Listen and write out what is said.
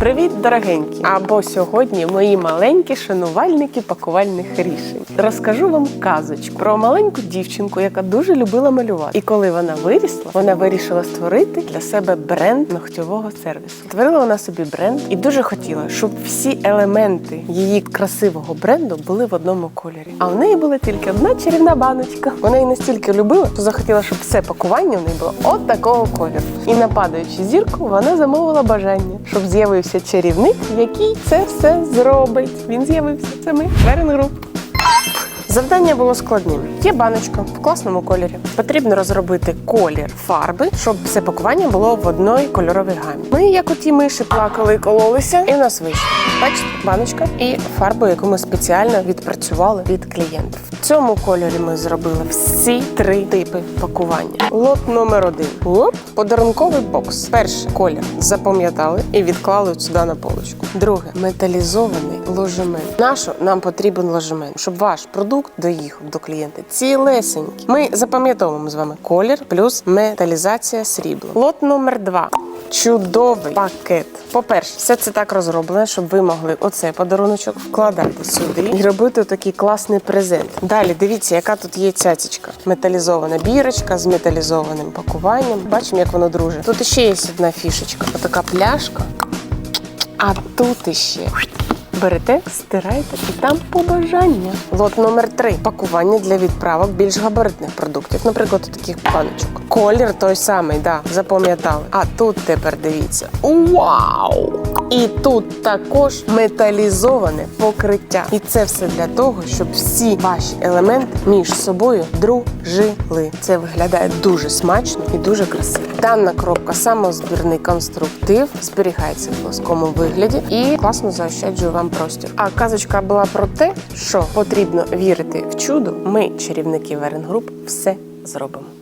Привіт, дорогенькі! Або сьогодні мої маленькі шанувальники пакувальних рішень. Розкажу вам казочку про маленьку дівчинку, яка дуже любила малювати. І коли вона вирісла, вона вирішила створити для себе бренд ногтьового сервісу. Створила вона собі бренд і дуже хотіла, щоб всі елементи її красивого бренду були в одному кольорі. А в неї була тільки одна чарівна баночка. Вона її настільки любила, що захотіла, щоб все пакування в неї було от такого кольору. І нападаючи зірку, вона замовила бажання, щоб з'явився чарівник, який це все зробить. Він з'явився. Це ми Верен Груп. Завдання було складним. Є баночка в класному кольорі. Потрібно розробити колір фарби, щоб все пакування було в одній кольоровій гамі. Ми, як оті миші, плакали і кололися, і в нас вийшло. Бачите, баночка і фарбу, яку ми спеціально відпрацювали від клієнтів. В цьому кольорі ми зробили всі три типи пакування. Лот номер один. Оп, подарунковий бокс. Перший колір запам'ятали і відклали сюди на полочку. Друге металізований ложемент. Нащо нам потрібен ложемент, щоб ваш продукт доїхав до клієнта цілесенький. Ми запам'ятовуємо з вами колір плюс металізація срібла. Лот номер два. Чудовий пакет. По-перше, все це так розроблено, щоб ви могли оцей подаруночок вкладати сюди і робити такий класний презент. Далі дивіться, яка тут є цяцечка. Металізована бірочка з металізованим пакуванням. Бачимо, як воно дружить. Тут ще є одна фішечка. Отака пляшка. А тут іще. Берете, стираєте і там побажання. Лот номер три пакування для відправок більш габаритних продуктів, наприклад, таких баночок. Колір той самий, да, запам'ятали. А тут тепер дивіться. Вау! І тут також металізоване покриття. І це все для того, щоб всі ваші елементи між собою дружили. Це виглядає дуже смачно і дуже красиво. Дана коробка самозбірний конструктив, зберігається в плоскому вигляді і класно заощаджує вам простір. А казочка була про те, що потрібно вірити в чудо. Ми, чарівники Верен Груп, все зробимо.